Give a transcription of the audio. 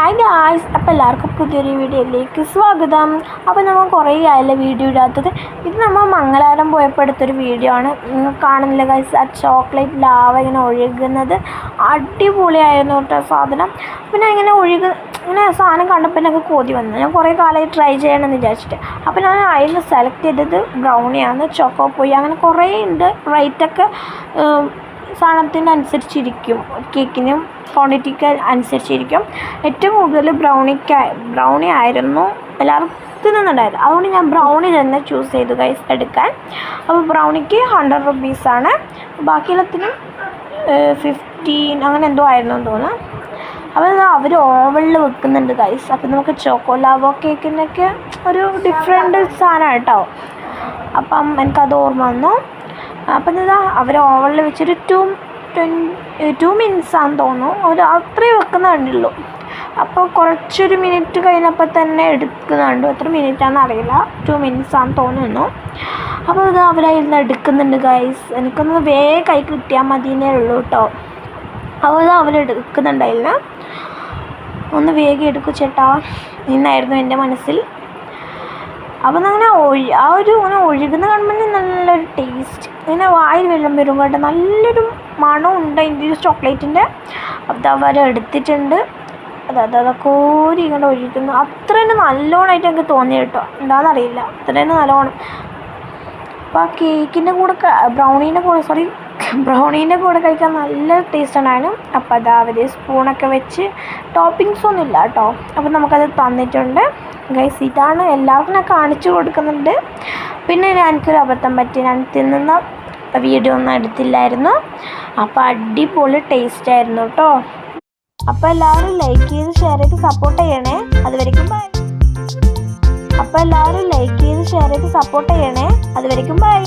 Hi guys അപ്പോൾ എല്ലാവർക്കും പുതിയൊരു വീഡിയോയിലേക്ക് സ്വാഗതം. അപ്പോൾ നമ്മൾ കുറേ ആയല്ലേ വീഡിയോ ഇടാത്തത്. ഇത് നമ്മൾ മംഗലാരം പോയപ്പോൾ എടുത്തൊരു വീഡിയോ ആണ്. കാണുന്നില്ല ഗൈസ് ആ ചോക്ലേറ്റ് ലാവ ഇങ്ങനെ ഒഴുകുന്നത്. അടിപൊളിയായിരുന്നു കേട്ടോ സാധനം. പിന്നെ ഇങ്ങനെ ഒഴുക ഇങ്ങനെ സാധനം കണ്ടപ്പോൾ എനിക്ക് കോതി വന്നു. ഞാൻ കുറേ കാലമായി ട്രൈ ചെയ്യണമെന്ന് വിചാരിച്ചിട്ട്. അപ്പോൾ ഞാൻ അതിൽ സെലക്ട് ചെയ്തത് ബ്രൗണിയാണ് ചോക്കോ പോയി അങ്ങനെ കുറേ ഉണ്ട്. റേറ്റൊക്കെ സാധനത്തിന്റെ അനുസരിച്ചിരിക്കും കേക്കിനും ക്വാണ്ടിറ്റിക്ക് അനുസരിച്ചിരിക്കും. ഏറ്റവും കൂടുതൽ ബ്രൗണിക്ക് ബ്രൗണി ആയിരുന്നു എല്ലാവർക്കും തിന്നുന്നുണ്ടായത്. അതുകൊണ്ട് ഞാൻ ബ്രൗണി തന്നെ ചൂസ് ചെയ്തു ഗൈസ് എടുക്കാൻ. അപ്പോൾ ബ്രൗണിക്ക് ഹൺഡ്രഡ് റുപ്പീസാണ് ബാക്കിയുള്ളത്തിനും ഫിഫ്റ്റീൻ അങ്ങനെ എന്തോ ആയിരുന്നു എന്ന് തോന്നുന്നു. അപ്പോൾ അവർ ഓവനിൽ വെക്കുന്നുണ്ട് ഗൈസ് അപ്പോൾ നമുക്ക് ചോക്കോലാവോ കേക്കിനൊക്കെ ഒരു ഡിഫറെന്റ് സാധനമാണ് അപ്പം എനിക്കത് ഓർമ്മ വന്നു. അപ്പം ഇതാ അവർ ഓവറിൽ വെച്ചൊരു ടു ട്വൻ ടു മിനിറ്റ്സ് ആണെന്ന് തോന്നുന്നു. ഒരു അത്രയും വെക്കുന്ന കണ്ടുള്ളൂ അപ്പോൾ കുറച്ചൊരു മിനിറ്റ് കഴിഞ്ഞപ്പോൾ തന്നെ എടുക്കുന്നുണ്ട് എത്ര മിനിറ്റ് ആണെന്ന് അറിയില്ല. ടു മിനിറ്റ്സ് ആണെന്ന് തോന്നുന്നു. അപ്പോൾ ഇത് അവരായിരുന്നു എടുക്കുന്നുണ്ട് ഗൈസ് എനിക്കൊന്ന് വേഗം കൈ കിട്ടിയാൽ മതിയെന്നേ ഉള്ളൂ കേട്ടോ അപ്പോൾ ഇത് അവരെടുക്കുന്നുണ്ടായില്ല ഒന്ന് വേഗം എടുക്കൂ ചേട്ടാ. എന്നായിരുന്നു എന്റെ മനസ്സിൽ. അപ്പം അങ്ങനെ ഒഴി ആ ഒരു ഇങ്ങനെ ഒഴുകുന്ന കാണുമ്പോൾ ടേസ്റ്റ് ഇങ്ങനെ വായിൽ വെള്ളം വരും കേട്ടോ. നല്ലൊരു മണം ഉണ്ട് അതിന്റെ ഒരു ചോക്ലേറ്റിന്റെ. അത് എടുത്തിട്ടുണ്ട്. അതായത് അതൊക്കെ അത് കോരി ഇങ്ങനെ ഒഴിക്കുന്നു. അത്ര തന്നെ നല്ലോണമായിട്ട് എനിക്ക് തോന്നി കേട്ടോ. എന്താണെന്നറിയില്ല അത്ര തന്നെ നല്ലോണം. അപ്പോൾ ആ കേക്കിന്റെ കൂടെ ബ്രൗണീന്റെ കൂടെ സോറി ബ്രൗണീന്റെ കൂടെ കഴിക്കാൻ നല്ല ടേസ്റ്റ് ഉണ്ടായിരുന്നു അപ്പോൾ അത് അവർ സ്പൂണൊക്കെ വെച്ച് ടോപ്പിങ്സ് ഒന്നും ഇല്ല കേട്ടോ. അപ്പോൾ നമുക്കത് തന്നിട്ടുണ്ട്. ഗൈസ് ഇതാണ് എല്ലാവർക്കും ഞാൻ കാണിച്ചു കൊടുക്കുന്നുണ്ട്. പിന്നെ എനിക്കൊരു അബദ്ധം പറ്റി. ഞാൻ തിന്നുന്ന വീഡിയോ ഒന്നും എടുത്തില്ലായിരുന്നു. അപ്പോൾ അടിപൊളി ടേസ്റ്റ് ആയിരുന്നു കേട്ടോ അപ്പോൾ എല്ലാവരും ലൈക്ക് ചെയ്ത് ഷെയർ ചെയ്ത് സപ്പോർട്ട് ചെയ്യണേ. അതുവരെയും ബൈ അപ്പോൾ എല്ലാവരും ലൈക്ക് ചെയ്ത് ഷെയർ ചെയ്ത് സപ്പോർട്ട് ചെയ്യണേ. അതുവരെയും ബൈ